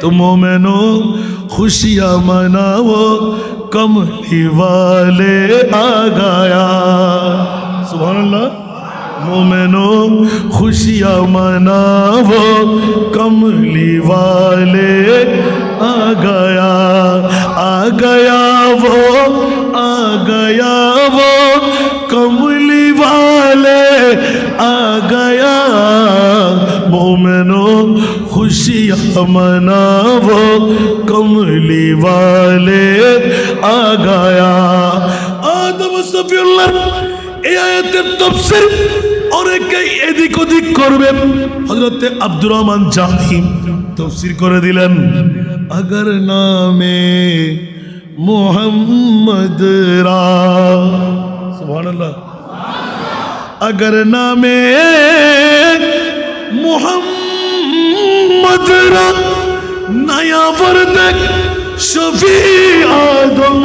تو مومنو خوشیاں مناؤ، کملی والے آ گیا سبحان اللہ مومنو خوشیاں مناو کملی والے آ گیا آ گیا وہ، آ گیا وہ، کملی والے آ گیا مومنو خوشی امنا وہ کملی والے آ گیا آدم صفی اللہ، اے آیت تب تفسیر، اور একই এদিক ওদিক করবেন হযরতে আব্দুর রহমান জাহিম তফসির করে دیلن اگر نام محمد را۔ سبحان اللہ۔ اگر نام محمد را نیا وردک شفیع آدم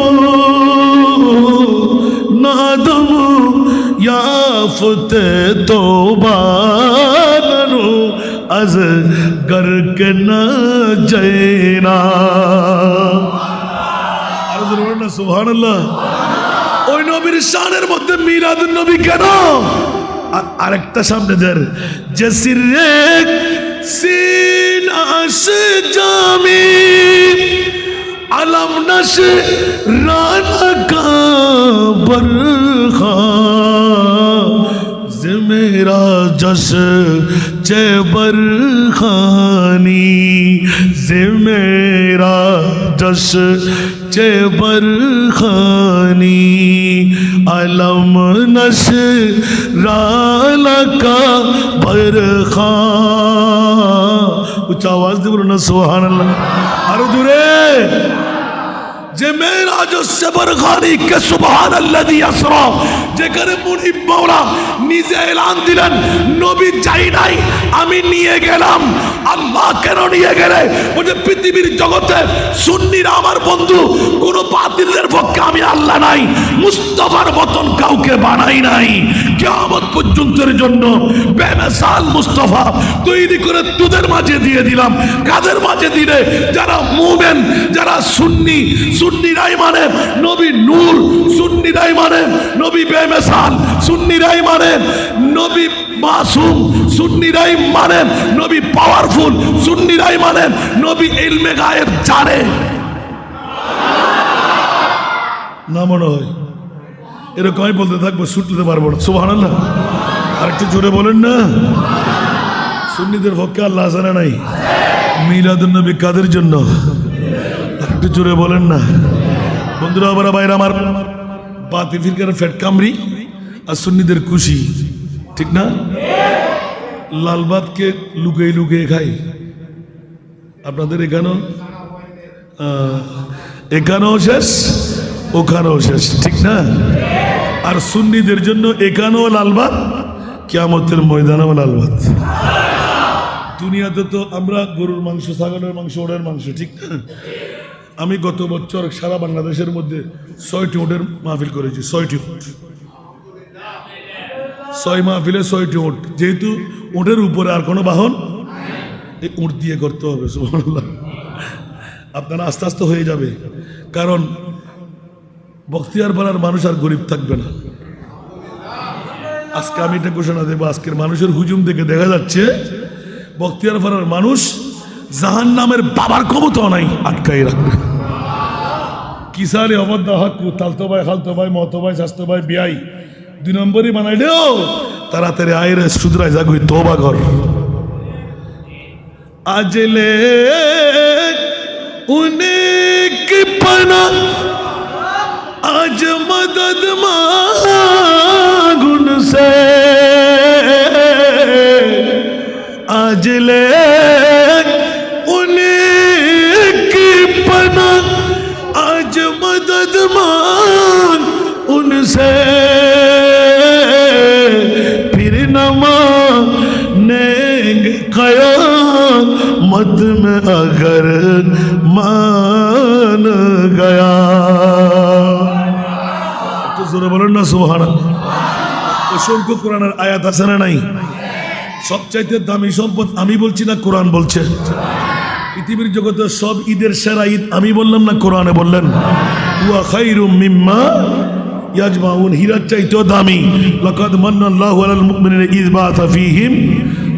نادم یا فت توبہ نرو از گرک نہ روڑنا، سبحان اللہ۔ اوہ ওই নবীর শানের মধ্যে মিলাদ নবী কেন আরেকটা সামনে ধর যে সিরে সিন আশ জামি আলম নশ রানা কা বরখা যে মেরা জশ চে বরখানি যে মেরা জশ চে বরখানি আলম নশ রালা কা বরখা উচ্চ আওয়াজ দিয়ে বলুন না সোহান আল্লাহ আরও দূরে যে সুবহান আল্লাযী আসরা যেখানে মুনিব নিজে এলান দিলেন নবী যাই নাই আমি নিয়ে গেলাম আল্লাহ কেন নিয়ে গেলে পৃথিবীর জগতে আমার বন্ধু পক্ষে আমি আল্লাহ নাই মুস্তফার মতন কাউকে বানাই নাই কিয়ামত পর্যন্তের জন্য বেমেসাল মুস্তফা তৈরি করে তোদের মাঝে দিয়ে দিলাম কাদের মাঝে দিলে যারা মুমেন যারা সুন্নি সুন্নিরাই মানে নবী নূর সুন্নিরাই মানে নবী বেমেসাল সুন্নিরাই মানে নবী মাসুম সুন্নিরাই মানে নবী পাওয়ারফুল সুন্নিরাই মানে নবী ইলমে গায়েব জানে। না মনে হয়। এরকম আমি বলতে থাকব, ছুটতে পারব না। সুবাহ আর একটু জোরে বলেন না। সুন্নিদের পক্ষে আল্লাহ জানে নাই। মিলাদুল নবী কাদের জন্য? একটু জোরে বলেন না। বন্ধুরা, আবার বাইরে আমার বাতি ফিরকার ফেট কামড়ি আর সুন্নিদের খুশি ঠিক না? লাল ভাতকে লুকিয়ে লুকিয়ে খাই। আপনাদের এখানেও এখানেও শেষ, ওখানেও শেষ, ঠিক না? আর সুন্নিদের জন্য এখানেও লাল ভাত, কেয়ামতের ময়দানেও লাল ভাত। দুনিয়াতে তো আমরা গরুর মাংস, ছাগলের মাংস, ওড়ের মাংস, ঠিক না? আমি গত বছর সারা বাংলাদেশের মধ্যে ছয়টি উটের মাহফিল করেছি, ছয়টি উট ছয় মাহফিলে ছয়টি উট যেহেতু উটের উপরে আর কোনো বাহন এই উট দিয়ে করতে হবে আপনারা আস্তে আস্তে হয়ে যাবে। কারণ বখতিয়ার পাড়ার মানুষ আর গরিব থাকবে না। আজকে আমি এটা ঘোষণা দেবো, আজকের মানুষের হুজুম দেখে দেখা যাচ্ছে, বখতিয়ার পাড়ার মানুষ জাহান নামের বাবার ক্ষমতা নাই আটকাই রাখবে। কিসালে অবদ্ধ হাক্কু তালতো ভাই, খালতো ভাই, মতো ভাই, স্বাস্থ্য ভাই, বিয়াই। দুই নম্বরই বানাই দেও। তাড়াতাড়ি আয় রে সুদরাই জাগুই, তোবা ঘর। আজলে উনেক পনা, আজ মদদ মাগুন সে। आज সে ফির নমানে কয়ামত মে আগর মান গয়া। তো জোরে বলেন না, সুবহানাল্লাহ। অসংখ্য কোরআনের আয়াত আছে না নাই? সবচাইতে দামি সম্পদ আমি বলছি না, কোরআন বলছে? পৃথিবীর জগতে সব ঈদের সেরা ঈদ আমি বললাম না, কোরআনে বললেন। হুয়া খাইরুম মিম্মা ইয়াজমাউন, হীরার চাইতেও দামি। লাকাদ মান্নাল্লাহু আলাল মুমিনিনা ইয বাআসা ফীহিম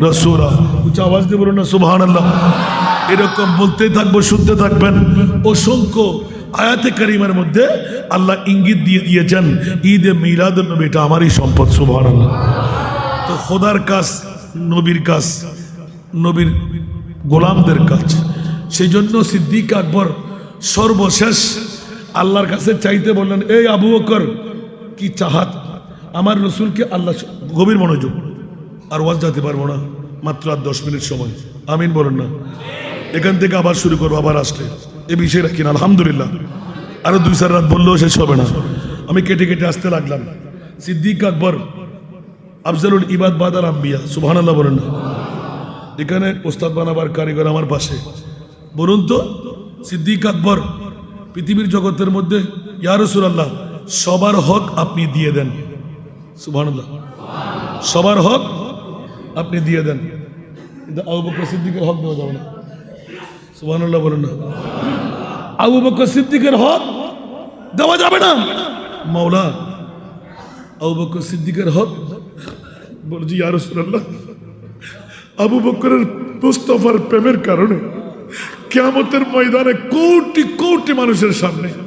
রাসূলা। উচ্চ আওয়াজ দিয়ে বলুন না, সুবহানাল্লাহ। এরকম বলতেই থাকব, শুনতে থাকবেন। অসংখ্য আয়াতে কারিমার মধ্যে আল্লাহ ইঙ্গিত দিয়ে দিয়েছেন, ঈদে মিলাদ নবী, এটা আমারই সম্পদ, সুবহানাল্লাহ। তো খোদার কাজ, নবীর কাজ, নবীর গোলামদের কাজ। সেই জন্য সিদ্দিক আকবর সর্বশেষ আল্লাহর কাছে চাইতে বললেন, এই আবু বকর কি চাহাত? আমার রসুলকে আল্লাহ গভীর মনোযোগ। আর ওয়াজ যেতে পারব না, মাত্র আর দশ মিনিট সময়। আমিন বলেন না। এখান থেকে আবার শুরু করব, আবার আসলে। এ বিষয়ে রাখি না, আলহামদুলিল্লাহ। আরও দুই চার রাত বললেও শেষ হবে না। আমি কেটে কেটে আসতে লাগলাম। সিদ্দিক আকবর, আফজালুল ইবাদ বাদার আম্বিয়া সুবহান আল্লাহ বলেন না। এখানে ওস্তাদ বানাবার কারিগর আমার পাশে। বলুন তো, সিদ্দিক আকবর, পৃথিবীর জগতের মধ্যে ইয়ারসুল আল্লাহ সবার হক আপনি দিয়ে দেন। আল্লাহ সবার হক আপনি দিয়ে দেন। কিন্তু আবু বকর সিদ্দিকের হক দেওয়া যাবে না। আল্লাহ বলেন না। আবু বকর সিদ্দিকের হক দেওয়া যাবে না। মাওলা, আবু বকর সিদ্দিকের হক বলছি, ইয়া আবু বকরের মুস্তফার প্রেমের কারণে কিয়ামতের ময়দানে কোটি কোটি মানুষের সামনে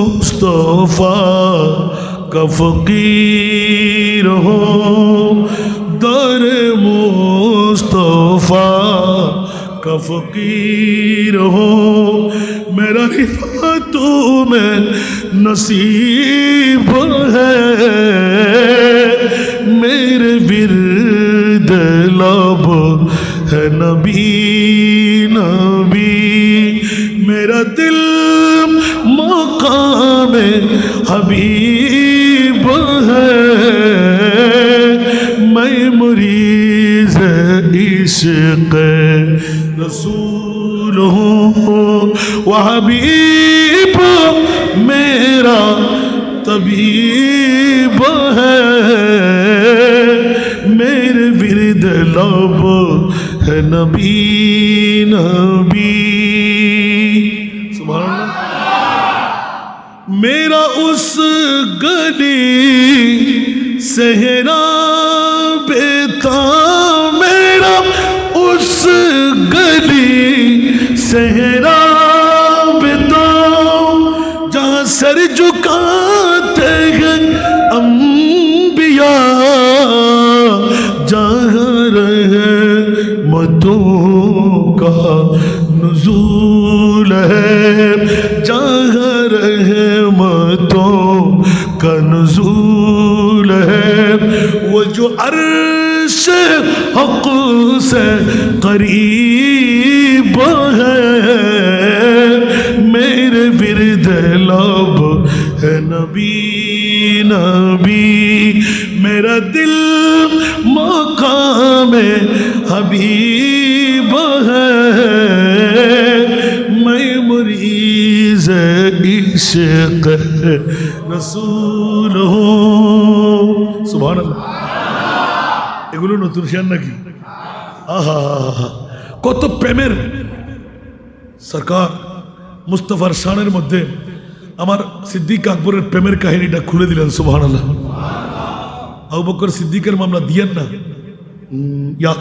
مصطفیٰ کا فقیر ہو۔ در مصطفیٰ کا فقیر ہو۔ میرا رفا میں نصیب ہے۔ میرے ورد لب ہے نبی۔ حبیب ہے، میں مریض عشق رسول ہوں۔ وہ حبیب میرا طبیب ہے، میرے ورد لب ہے نبی نبی۔ سبحان اللہ۔ میرا اس گلی صحرا بے تھا۔ میرا اس گلی صحرا بے تھا۔ جہاں سر جھکاتے ہیں انبیاء، جہاں رہے متوں کا نزول۔ حق سے قریب ہے۔ میرے ورد لب ہے نبی نبی۔ میرا دل مقام حبیب ہے۔ میں مریض عشق رسول ہوں۔ سبحان اللہ۔ এগুলো নতুন শেয়ার নাকি? আহা কত প্রেমের সরকার মুস্তফার শানের মধ্যে আমার সিদ্দিক আকবরের প্রেমের কাহিনীটা খুলে দিলেন সুবহান আল্লাহ আবু বকর সিদ্দিকের মামলা দিয়েন না? উম, ইয়া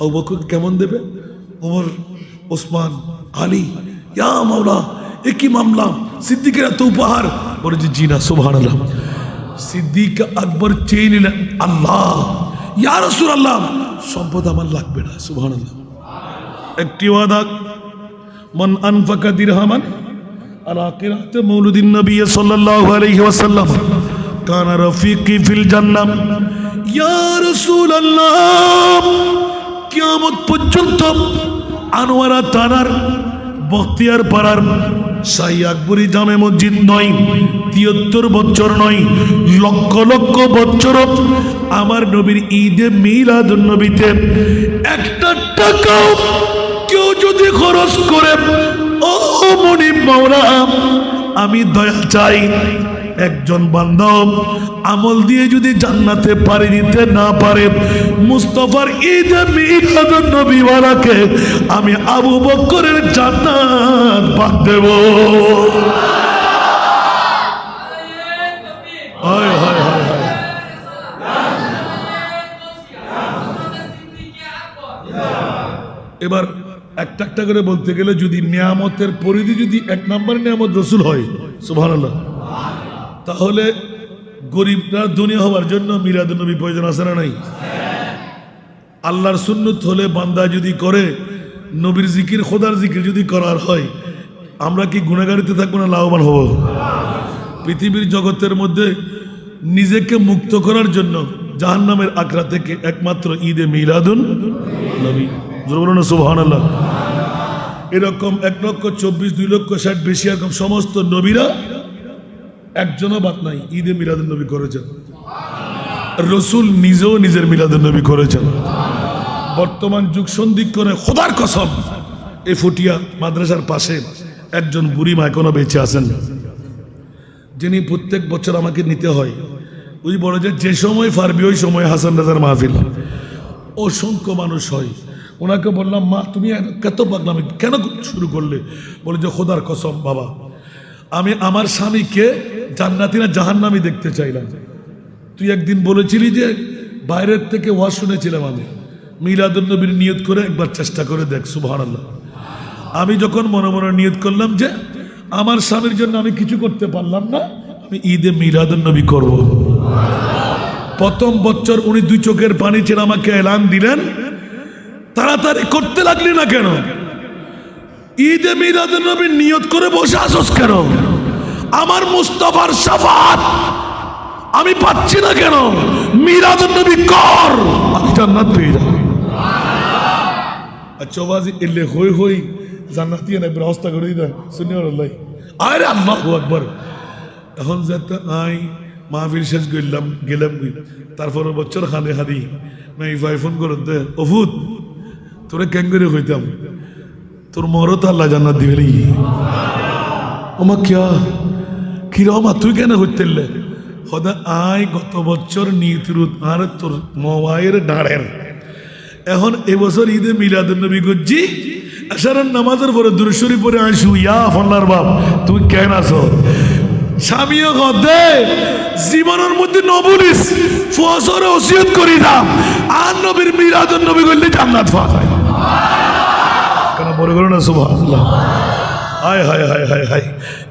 আবু বকর কেমন দেবে? ওমর ওসমান আলী ইয়া মাওলা একই মামলা সিদ্দিকের এত উপহার। বলেছে জি না সুবহান আল্লাহ সিদ্দিক আকবর চেয়ে নিলেন আল্লাহ। ইয়া রসুল আল্লাহ সম্পদ আমার লাগবে না সুবহান আল্লাহ একটি ওয়াদা, মন আনফাকা দিরহামান আলা কিরাতে মৌলুদিন নবী সাল্লাল্লাহু আলাইহি ওয়াসাল্লাম, কানা রফিকি ফিল জান্নাহ। ইয়া রাসূলুল্লাহ, কিয়ামত পর্যন্ত আনোয়ারা থানার বখতিয়ার পাড়ার শাহী আকবরী জামে মসজিদ নয়, তিয়াত্তর বছর নয়, লক্ষ লক্ষ বছর আমার নবীর ঈদে মিলাদ নবীতে একটা টাকাও কেউ যদি খরচ করে, ও মনি মাওলা আমি দয়া চাই, একজন বান্ধব আমল দিয়ে যদি জান্নাতে পারি দিতে না পারে, মুস্তফার ঈদ মিলাদ নবীওয়ালাকে আমি আবু বকরের জান্নাত বাদ দেব। হায় হায় হায়। এবার একটা একটা করে বলতে গেলে যদি নিয়ামতের পরিধি যদি এক নম্বর নিয়ামত রসুল হয়, সুবহানাল্লাহ, তাহলে গরিবরা দুনিয়া হওয়ার জন্য মিরাদ নবী প্রয়োজন আছে না নাই? আল্লাহর সুন্নত হলে বান্দা যদি করে, নবীর জিকির, খোদার জিকির যদি করার হয়, আমরা কি গুণাগারিতে থাকব না লাভবান হব? পৃথিবীর জগতের মধ্যে নিজেকে মুক্ত করার জন্য জাহান্নামের আখড়া থেকে একমাত্র ঈদে মিলাদুন নবী। এরকম এক লক্ষ, চব্বিশ, দুই লক্ষ, ষাট, বেশি এরকম সমস্ত নবীরা একজনও বাদ নাই, ঈদে মিলাদুন নবী করেছেন। রসুল নিজেও নিজের মিলাদুন নবী করেছেন। বর্তমান যুগ সন্ধিক্ষণে খোদার কসম এই ফুটিয়া মাদ্রাসার পাশে একজন বুড়ি মা এখনও বেঁচে আছেন। যিনি প্রত্যেক বছর আমাকে নিতে হয়, ওই বড় যে যে সময় পারবি, ওই সময় হাসান রাজার মাহফিল। অসংখ্য মানুষ হয়। ওনাকে বললাম, মা, তুমি কত পাগলামি কেন শুরু করলে? বলে যে, খোদার কসম, বাবা আমি আমার স্বামীকে জান্নাতি না জাহান্নামি দেখতে চাইলাম। তুই একদিন বলেছিলি যে বাইরের থেকে ওয়াজ শুনেছিলাম আমি। মিলাদুন্নবীর নিয়ত করে একবার চেষ্টা করে দেখ আল্লাহ আমি যখন মনে মনে নিয়ত করলাম যে আমার স্বামীর জন্য আমি কিছু করতে পারলাম না, আমি ঈদে মিলাদুন্নবী করব। প্রথম বছর উনি দুই চোখের পানি ছেড়ে আমাকে এলান দিলেন। তাড়াতাড়ি করতে লাগলি না কেন? ঈদে মিলাদুন্নবীর নিয়ত করে বসে আসস কেন? আমার মুস্তফার সাফাত আমি পাচ্ছি না কেন? মিলাদুন্নবী কর। আমি জান্নাত পেয়ে যাব। আচ্ছা বাজি এলে হই হই জান্নাতি না ব্যবস্থা করে দিদা, শুনি আল্লাহ। আরে আল্লাহ আকবর। এখন যাতে আই মাহফিল শেষ করলাম, গেলাম তারপরে বছর খানে খাদি মাই ভাই ফোন করে দে। অভূত, তোরে করে হইতাম। তোর মরও তো আল্লাহ জান্নাত দিবে নাকি ওমা কিয়া? কিরমা তুই কেন হইতেলে? হদা আই গত বছর নিয়তিরুত আর তোর মোবাইলের ডাড়ের। এখন এবছর ঈদে মিলাদুল নবী গজ্জি আসারের নামাজের পরে দুরুশরী পরে আসু, ইয়া ফল্লার বাপ, তুই কেন আছো স্বামীও গদে, জীবনের মধ্যে নবুলিস, ফসরে ওসিয়ত করি দাম আর নবীর মিলাদুল নবী করলে জান্নাত পাওয়া বলে করো না, সুবহানাল্লাহ। হায় হায় হায় হায় হায়।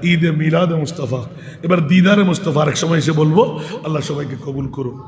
ঈদে মিলাদে মুস্তফা। এবার দিদারে মুস্তফা, আরেক সময় এসে বলব, আল্লাহ সবাইকে কবুল করুন